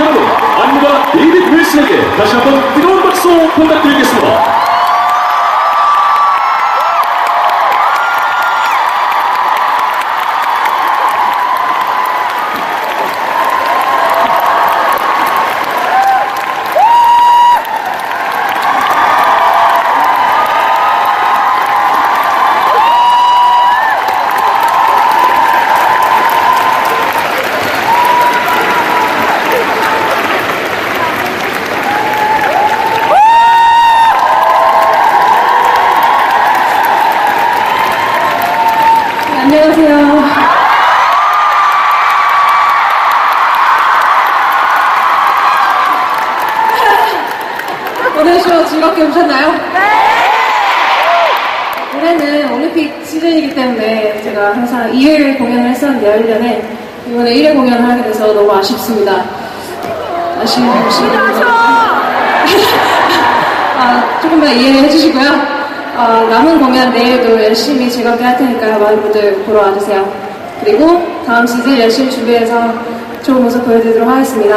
여러분, 안무가 데이빗 윌슨에게 다시 한번 뜨거운 박수 부탁드리겠습니다. 안녕하세요. 오늘 쇼 즐겁게 보셨나요? 네! 올해는 올림픽 시즌이기 때문에 제가 항상 2회 공연을 했었는데요, 1년에. 이번에 1회 공연을 하게 돼서 너무 아쉽습니다. 아쉬운 아쉬운 아, 조금만 이해해 주시고요. 어, 남은 공연 내일도 열심히 즐겁게 할 테니까 많은 분들 보러 와주세요. 그리고 다음 시즌 열심히 준비해서 좋은 모습 보여드리도록 하겠습니다.